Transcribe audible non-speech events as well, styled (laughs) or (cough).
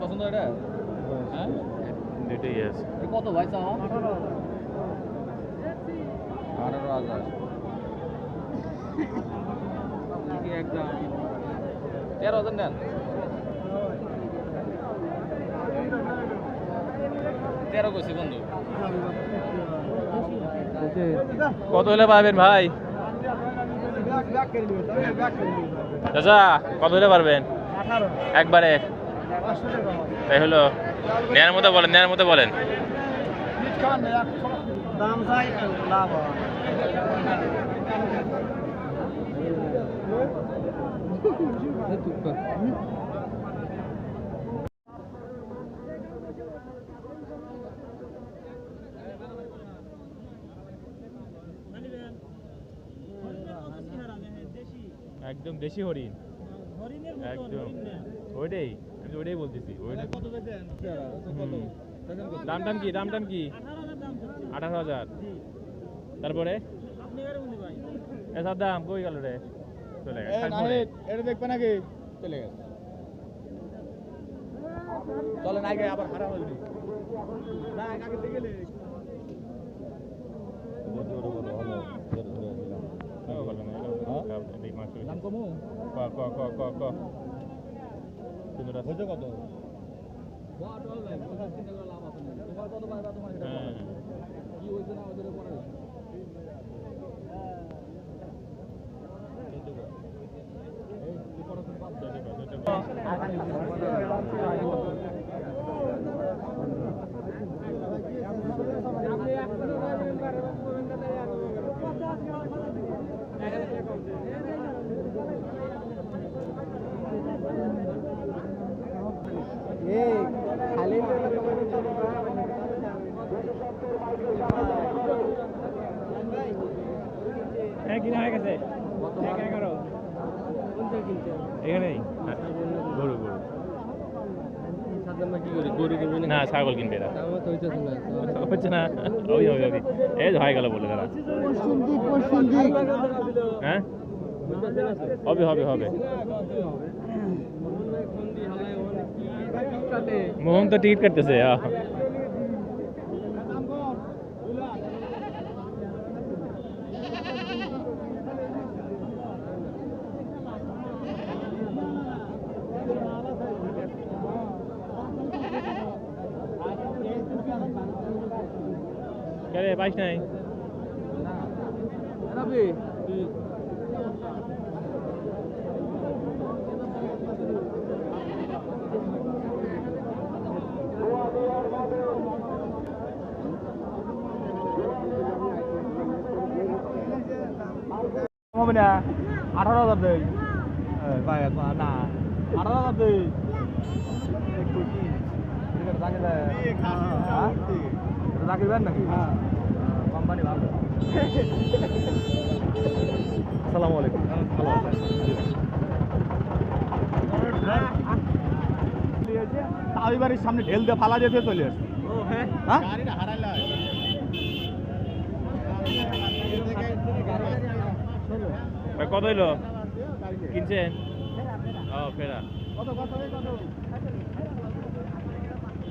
পছন্দ এটা? হ্যাঁ? দুটোই আছে কত ভাই চাওয়া আঠারো। হাজার। (laughs) একদম। তেরো হাজার নেন। তেরো কইছি বন্ধু। কত হলে পাবেন ভাই? চাচা কত হলে পারবেন? একবারে। তাই হলো নেয়ার মতো বলেন নেয়ার মতো বলেন। দাম (laughs) একদম দেশি হরিণ। একদম। ওইটাই আমি ওইটাই বলতেছি ওইটা। হুম। দাম টাম কি দাম টাম কি? আঠারো হাজার তারপরে? এসার দাম কই গেল রে? চলে গেছে এটা দেখবে নাকি? চলে গেছে। চলেন আগে আবার খারাপ হইনি না আগে থেকে গেলে ও, বলো না, এলো। হ্যাঁ? খারাপ, এই মাছ হয়েছে। দাম কমু ক ক ক ক ক। হয়েছে কত তোমার কত পাইবা তোমার সেটা হ্যাঁ। কি হয়েছে না ওদের পরে হ্যাঁ কিনা হয়ে গেছে। এগারো। এখানেই। হ্যাঁ, গরু গরু। না ছাগল কিনবে এরা। (laughs) হচ্ছে না। ওই ওই ওই। এই হয়ে গেল বলে তারা হ্যাঁ? হবে হবে হবে। মোহন তো টিকিট কাটতেছে কে রে পাইস নাই হবে না আঠারো হাজার দেই না আঠারো হাজার রাখিবেন নাকি? কোম্পানি ভালো। আসসালামু আলাইকুম। ভালো তাই বাড়ির সামনে ঢেল দিয়ে ফালা যেতে চলে আসছে। হ্যাঁ? কত হইল? কিনছেন? ও ফেরা। কত কত কত?